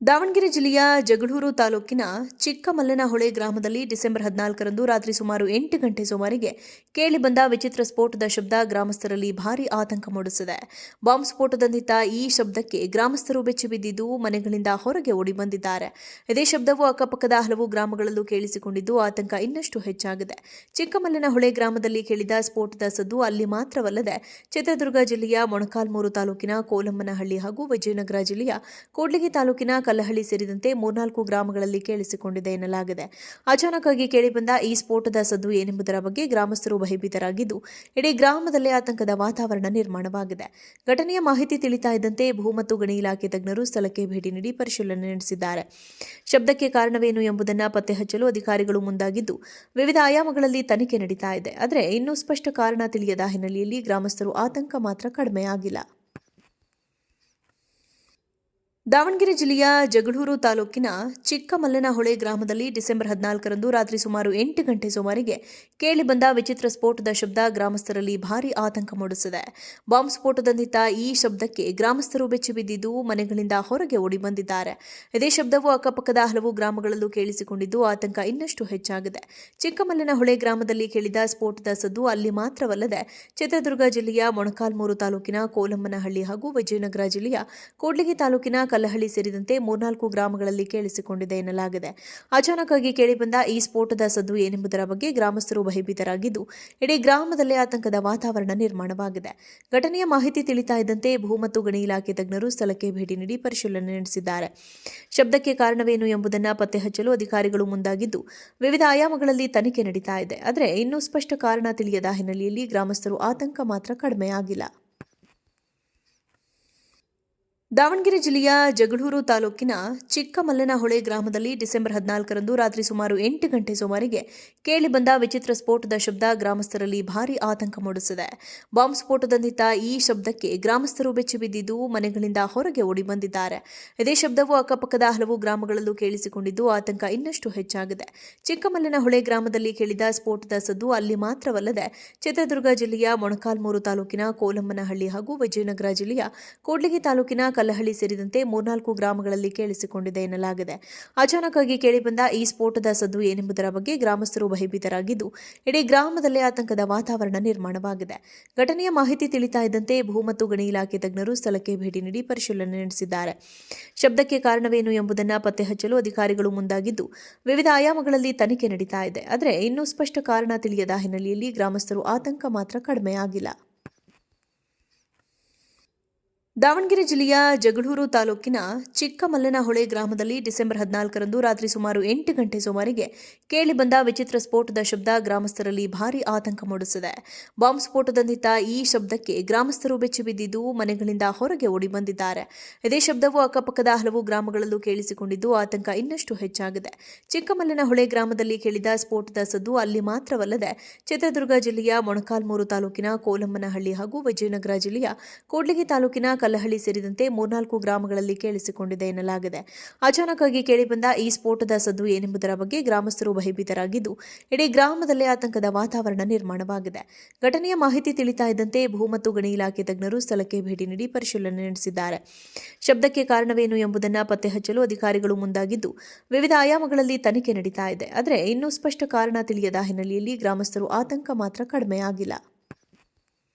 ದಾವಣಗೆರೆ ಜಿಲ್ಲೆಯ ಜಗಳೂರು ತಾಲೂಕಿನ ಚಿಕ್ಕಮಲ್ಲನಹೊಳೆ ಗ್ರಾಮದಲ್ಲಿ ಡಿಸೆಂಬರ್ ಹದಿನಾಲ್ಕರಂದು ರಾತ್ರಿ ಸುಮಾರು ಎಂಟು ಗಂಟೆ ಸುಮಾರಿಗೆ ಕೇಳಿಬಂದ ವಿಚಿತ್ರ ಸ್ಫೋಟದ ಶಬ್ದ ಗ್ರಾಮಸ್ಥರಲ್ಲಿ ಭಾರಿ ಆತಂಕ ಮೂಡಿಸಿದೆ. ಬಾಂಬ್ ಸ್ಫೋಟದಂತಿದ್ದ ಈ ಶಬ್ದಕ್ಕೆ ಗ್ರಾಮಸ್ಥರು ಬೆಚ್ಚಿಬಿದ್ದಿದ್ದು ಮನೆಗಳಿಂದ ಹೊರಗೆ ಓಡಿ ಬಂದಿದ್ದಾರೆ. ಇದೇ ಶಬ್ದವು ಅಕ್ಕಪಕ್ಕದ ಹಲವು ಗ್ರಾಮಗಳಲ್ಲೂ ಕೇಳಿಸಿಕೊಂಡಿದ್ದು ಆತಂಕ ಇನ್ನಷ್ಟು ಹೆಚ್ಚಾಗಿದೆ. ಚಿಕ್ಕಮಲ್ಲನಹೊಳೆ ಗ್ರಾಮದಲ್ಲಿ ಕೇಳಿದ ಸ್ಫೋಟದ ಸದ್ದು ಅಲ್ಲಿ ಮಾತ್ರವಲ್ಲದೆ ಚಿತ್ರದುರ್ಗ ಜಿಲ್ಲೆಯ ಮೊಣಕಾಲ್ಮೂರು ತಾಲೂಕಿನ ಕೋಲಮ್ಮನಹಳ್ಳಿ ಹಾಗೂ ವಿಜಯನಗರ ಜಿಲ್ಲೆಯ ಕೂಡ್ಲಿಗಿ ತಾಲೂಕಿನ ಕಲ್ಲಹಳ್ಳಿ ಸೇರಿದಂತೆ ಮೂರ್ನಾಲ್ಕು ಗ್ರಾಮಗಳಲ್ಲಿ ಕೇಳಿಸಿಕೊಂಡಿದೆ ಎನ್ನಲಾಗಿದೆ. ಅಚಾನಕ್ ಕೇಳಿಬಂದ ಈ ಸ್ಫೋಟದ ಸದ್ದು ಏನೆಂಬುದರ ಬಗ್ಗೆ ಗ್ರಾಮಸ್ಥರು ಭಯಭೀತರಾಗಿದ್ದು, ಇಡೀ ಗ್ರಾಮದಲ್ಲೇ ಆತಂಕದ ವಾತಾವರಣ ನಿರ್ಮಾಣವಾಗಿದೆ. ಘಟನೆಯ ಮಾಹಿತಿ ತಿಳಿತಾ ಇದ್ದಂತೆ ಭೂ ಮತ್ತು ಗಣಿ ಇಲಾಖೆ ತಜ್ಞರು ಸ್ಥಳಕ್ಕೆ ಭೇಟಿ ನೀಡಿ ಪರಿಶೀಲನೆ ನಡೆಸಿದ್ದಾರೆ. ಶಬ್ದಕ್ಕೆ ಕಾರಣವೇನು ಎಂಬುದನ್ನು ಪತ್ತೆ ಹಚ್ಚಲು ಅಧಿಕಾರಿಗಳು ಮುಂದಾಗಿದ್ದು, ವಿವಿಧ ಆಯಾಮಗಳಲ್ಲಿ ತನಿಖೆ ನಡೀತಾ ಇದೆ. ಆದರೆ ಇನ್ನೂ ಸ್ಪಷ್ಟ ಕಾರಣ ತಿಳಿಯದ ಹಿನ್ನೆಲೆಯಲ್ಲಿ ಗ್ರಾಮಸ್ಥರು ಆತಂಕ ಮಾತ್ರ ಕಡಿಮೆ ಆಗಿಲ್ಲ ದಾವಣಗೆರೆ ಜಿಲ್ಲೆಯ ಜಗಳೂರು ತಾಲೂಕಿನ ಚಿಕ್ಕಮಲ್ಲನಹೊಳೆ ಗ್ರಾಮದಲ್ಲಿ ಡಿಸೆಂಬರ್ ಹದಿನಾಲ್ಕರಂದು ರಾತ್ರಿ ಸುಮಾರು ಎಂಟು ಗಂಟೆ ಸುಮಾರಿಗೆ ಕೇಳಿಬಂದ ವಿಚಿತ್ರ ಸ್ಫೋಟದ ಶಬ್ದ ಗ್ರಾಮಸ್ಥರಲ್ಲಿ ಭಾರಿ ಆತಂಕ ಮೂಡಿಸಿದೆ. ಬಾಂಬ್ ಸ್ಫೋಟದಂತಿದ್ದ ಈ ಶಬ್ದಕ್ಕೆ ಗ್ರಾಮಸ್ಥರು ಬೆಚ್ಚಿಬಿದ್ದಿದ್ದು ಮನೆಗಳಿಂದ ಹೊರಗೆ ಓಡಿ ಬಂದಿದ್ದಾರೆ. ಇದೇ ಶಬ್ದವು ಅಕ್ಕಪಕ್ಕದ ಹಲವು ಗ್ರಾಮಗಳಲ್ಲೂ ಕೇಳಿಸಿಕೊಂಡಿದ್ದು ಆತಂಕ ಇನ್ನಷ್ಟು ಹೆಚ್ಚಾಗಿದೆ. ಚಿಕ್ಕಮಲ್ಲನಹೊಳೆ ಗ್ರಾಮದಲ್ಲಿ ಕೇಳಿದ ಸ್ಫೋಟದ ಸದ್ದು ಅಲ್ಲಿ ಮಾತ್ರವಲ್ಲದೆ ಚಿತ್ರದುರ್ಗ ಜಿಲ್ಲೆಯ ಮೊಣಕಾಲ್ಮೂರು ತಾಲೂಕಿನ ಕೋಲಮ್ಮನಹಳ್ಳಿ ಹಾಗೂ ವಿಜಯನಗರ ಜಿಲ್ಲೆಯ ಕೂಡ್ಲಿಗಿ ತಾಲೂಕಿನ ಕಲ್ಲಹಳ್ಳಿ ಸೇರಿದಂತೆ ಮೂರ್ನಾಲ್ಕು ಗ್ರಾಮಗಳಲ್ಲಿ ಕೇಳಿಸಿಕೊಂಡಿದೆ ಎನ್ನಲಾಗಿದೆ. ಅಚಾನಕ್ ಆಗಿ ಕೇಳಿಬಂದ ಈ ಸ್ಫೋಟದ ಸದ್ದು ಏನೆಂಬುದರ ಬಗ್ಗೆ ಗ್ರಾಮಸ್ಥರು ಭಯಭೀತರಾಗಿದ್ದು, ಇಡೀ ಗ್ರಾಮದಲ್ಲಿ ಆತಂಕದ ವಾತಾವರಣ ನಿರ್ಮಾಣವಾಗಿದೆ. ಘಟನೆಯ ಮಾಹಿತಿ ತಿಳಿತಾ ಇದ್ದಂತೆ ಭೂ ಮತ್ತು ಗಣಿ ಇಲಾಖೆ ತಜ್ಞರು ಸ್ಥಳಕ್ಕೆ ಭೇಟಿ ನೀಡಿ ಪರಿಶೀಲನೆ ನಡೆಸಿದ್ದಾರೆ. ಶಬ್ದಕ್ಕೆ ಕಾರಣವೇನು ಎಂಬುದನ್ನು ಪತ್ತೆ ಹಚ್ಚಲು ಅಧಿಕಾರಿಗಳು ಮುಂದಾಗಿದ್ದು, ವಿವಿಧ ಆಯಾಮಗಳಲ್ಲಿ ತನಿಖೆ ನಡೀತಾ ಇದೆ. ಆದರೆ ಇನ್ನೂ ಸ್ಪಷ್ಟ ಕಾರಣ ತಿಳಿಯದ ಹಿನ್ನೆಲೆಯಲ್ಲಿ ಗ್ರಾಮಸ್ಥರು ಆತಂಕ ಮಾತ್ರ ಕಡಿಮೆ ಆಗಿಲ್ಲ ದಾವಣಗೆರೆ ಜಿಲ್ಲೆಯ ಜಗಳೂರು ತಾಲೂಕಿನ ಚಿಕ್ಕಮಲ್ಲನಹೊಳೆ ಗ್ರಾಮದಲ್ಲಿ ಡಿಸೆಂಬರ್ ಹದಿನಾಲ್ಕರಂದು ರಾತ್ರಿ ಸುಮಾರು ಎಂಟು ಗಂಟೆ ಸುಮಾರಿಗೆ ಕೇಳಿಬಂದ ವಿಚಿತ್ರ ಸ್ಫೋಟದ ಶಬ್ದ ಗ್ರಾಮಸ್ಥರಲ್ಲಿ ಭಾರಿ ಆತಂಕ ಮೂಡಿಸಿದೆ. ಬಾಂಬ್ ಸ್ಫೋಟದಂತಿದ್ದ ಈ ಶಬ್ದಕ್ಕೆ ಗ್ರಾಮಸ್ಥರು ಬೆಚ್ಚಿಬಿದ್ದಿದ್ದು ಮನೆಗಳಿಂದ ಹೊರಗೆ ಓಡಿ ಬಂದಿದ್ದಾರೆ. ಇದೇ ಶಬ್ದವು ಅಕ್ಕಪಕ್ಕದ ಹಲವು ಗ್ರಾಮಗಳಲ್ಲೂ ಕೇಳಿಸಿಕೊಂಡಿದ್ದು ಆತಂಕ ಇನ್ನಷ್ಟು ಹೆಚ್ಚಾಗಿದೆ. ಚಿಕ್ಕಮಲ್ಲನಹೊಳೆ ಗ್ರಾಮದಲ್ಲಿ ಕೇಳಿದ ಸ್ಫೋಟದ ಸದ್ದು ಅಲ್ಲಿ ಮಾತ್ರವಲ್ಲದೆ ಚಿತ್ರದುರ್ಗ ಜಿಲ್ಲೆಯ ಮೊಣಕಾಲ್ಮೂರು ತಾಲೂಕಿನ ಕೋಲಮ್ಮನಹಳ್ಳಿ ಹಾಗೂ ವಿಜಯನಗರ ಜಿಲ್ಲೆಯ ಕೂಡ್ಲಿಗಿ ತಾಲೂಕಿನ ಕಲ್ಲಹಳ್ಳಿ ಸೇರಿದಂತೆ ಮೂರ್ನಾಲ್ಕು ಗ್ರಾಮಗಳಲ್ಲಿ ಕೇಳಿಸಿಕೊಂಡಿದೆ ಎನ್ನಲಾಗಿದೆ. ಅಚಾನಕ್ ಕೇಳಿಬಂದ ಈ ಸ್ಫೋಟದ ಸದ್ದು ಏನೆಂಬುದರ ಬಗ್ಗೆ ಗ್ರಾಮಸ್ಥರು ಭಯಭೀತರಾಗಿದ್ದು, ಇಡೀ ಗ್ರಾಮದಲ್ಲೇ ಆತಂಕದ ವಾತಾವರಣ ನಿರ್ಮಾಣವಾಗಿದೆ. ಘಟನೆಯ ಮಾಹಿತಿ ತಿಳಿತಾ ಇದ್ದಂತೆ ಭೂ ಮತ್ತು ಗಣಿ ಇಲಾಖೆ ತಜ್ಞರು ಸ್ಥಳಕ್ಕೆ ಭೇಟಿ ನೀಡಿ ಪರಿಶೀಲನೆ ನಡೆಸಿದ್ದಾರೆ. ಶಬ್ದಕ್ಕೆ ಕಾರಣವೇನು ಎಂಬುದನ್ನು ಪತ್ತೆ ಹಚ್ಚಲು ಅಧಿಕಾರಿಗಳು ಮುಂದಾಗಿದ್ದು, ವಿವಿಧ ಆಯಾಮಗಳಲ್ಲಿ ತನಿಖೆ ನಡೀತಾ ಇದೆ. ಆದರೆ ಇನ್ನೂ ಸ್ಪಷ್ಟ ಕಾರಣ ತಿಳಿಯದ ಹಿನ್ನೆಲೆಯಲ್ಲಿ ಗ್ರಾಮಸ್ಥರು ಆತಂಕ ಮಾತ್ರ ಕಡಿಮೆ ಆಗಿಲ್ಲ ದಾವಣಗೆರೆ ಜಿಲ್ಲೆಯ ಜಗಳೂರು ತಾಲೂಕಿನ ಚಿಕ್ಕಮಲ್ಲನಹೊಳೆ ಗ್ರಾಮದಲ್ಲಿ ಡಿಸೆಂಬರ್ ಹದಿನಾಲ್ಕರಂದು ರಾತ್ರಿ ಸುಮಾರು ಎಂಟು ಗಂಟೆ ಸುಮಾರಿಗೆ ಕೇಳಿಬಂದ ವಿಚಿತ್ರ ಸ್ಫೋಟದ ಶಬ್ದ ಗ್ರಾಮಸ್ಥರಲ್ಲಿ ಭಾರಿ ಆತಂಕ ಮೂಡಿಸಿದೆ. ಬಾಂಬ್ ಸ್ಫೋಟದಂತಿದ್ದ ಈ ಶಬ್ದಕ್ಕೆ ಗ್ರಾಮಸ್ಥರು ಬೆಚ್ಚಿಬಿದ್ದಿದ್ದು ಮನೆಗಳಿಂದ ಹೊರಗೆ ಓಡಿ ಬಂದಿದ್ದಾರೆ. ಇದೇ ಶಬ್ದವು ಅಕ್ಕಪಕ್ಕದ ಹಲವು ಗ್ರಾಮಗಳಲ್ಲೂ ಕೇಳಿಸಿಕೊಂಡಿದ್ದು ಆತಂಕ ಇನ್ನಷ್ಟು ಹೆಚ್ಚಾಗಿದೆ. ಚಿಕ್ಕಮಲ್ಲನಹೊಳೆ ಗ್ರಾಮದಲ್ಲಿ ಕೇಳಿದ ಸ್ಫೋಟದ ಸದ್ದು ಅಲ್ಲಿ ಮಾತ್ರವಲ್ಲದೆ ಚಿತ್ರದುರ್ಗ ಜಿಲ್ಲೆಯ ಮೊಣಕಾಲ್ಮೂರು ತಾಲೂಕಿನ ಕೋಲಮ್ಮನಹಳ್ಳಿ ಹಾಗೂ ವಿಜಯನಗರ ಜಿಲ್ಲೆಯ ಕೂಡ್ಲಿಗಿ ತಾಲೂಕಿನ ಕಲ್ಲಹಳ್ಳಿ ಸೇರಿದಂತೆ ಮೂರ್ನಾಲ್ಕು ಗ್ರಾಮಗಳಲ್ಲಿ ಕೇಳಿಸಿಕೊಂಡಿದೆ ಎನ್ನಲಾಗಿದೆ. ಅಚಾನಕ್ ಆಗಿ ಕೇಳಿಬಂದ ಈ ಸ್ಫೋಟದ ಸದ್ದು ಏನೆಂಬುದರ ಬಗ್ಗೆ ಗ್ರಾಮಸ್ಥರು ಭಯಭೀತರಾಗಿದ್ದು, ಇಡೀ ಗ್ರಾಮದಲ್ಲೇ ಆತಂಕದ ವಾತಾವರಣ ನಿರ್ಮಾಣವಾಗಿದೆ. ಘಟನೆಯ ಮಾಹಿತಿ ತಿಳಿತಾ ಇದ್ದಂತೆ ಭೂ ಮತ್ತು ಗಣಿ ಇಲಾಖೆ ತಜ್ಞರು ಸ್ಥಳಕ್ಕೆ ಭೇಟಿ ನೀಡಿ ಪರಿಶೀಲನೆ ನಡೆಸಿದ್ದಾರೆ. ಶಬ್ದಕ್ಕೆ ಕಾರಣವೇನು ಎಂಬುದನ್ನು ಪತ್ತೆ ಹಚ್ಚಲು ಅಧಿಕಾರಿಗಳು ಮುಂದಾಗಿದ್ದು, ವಿವಿಧ ಆಯಾಮಗಳಲ್ಲಿ ತನಿಖೆ ನಡೀತಾ ಇದೆ. ಆದರೆ ಇನ್ನೂ ಸ್ಪಷ್ಟ ಕಾರಣ ತಿಳಿಯದ ಹಿನ್ನೆಲೆಯಲ್ಲಿ ಗ್ರಾಮಸ್ಥರು ಆತಂಕ ಮಾತ್ರ ಕಡಿಮೆ ಆಗಿಲ್ಲ